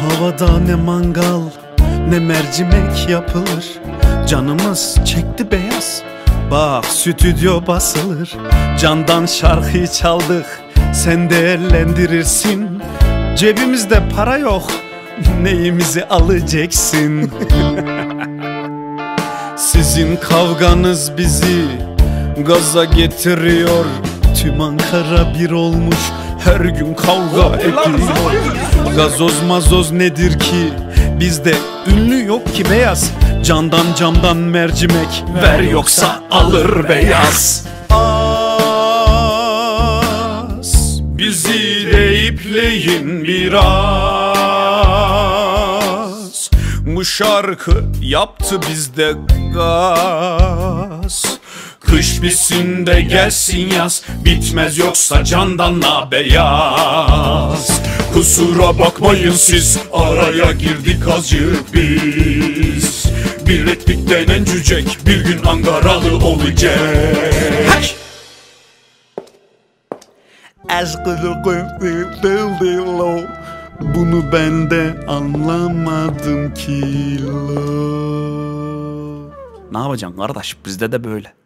Havada ne mangal ne mercimek yapılır. Canımız çekti beyaz Bak stüdyo basılır. Candan şarkıyı çaldık Sen değerlendirirsin Cebimizde para yok Neyimizi alacaksın? Sizin kavganız bizi Gaza getiriyor Tüm Ankara bir olmuş. Her gün kavga ediyor Gazoz mazoz nedir ki? Bizde ünlü yok ki beyaz. Candan camdan mercimek Ver yoksa alır beyaz. Az Bizi de ipleyin biraz. Bu şarkı yaptı bizde gaz Kış bitsin de gelsin yaz. Bitmez yoksa candanla beyaz Kusura bakmayın siz Araya girdik azıcık biz. Bileklik denen cücek Bir gün Ankaralı olacak. Hey! Bunu ben de anlamadım ki Ne yapacaksın kardeş? Bizde de böyle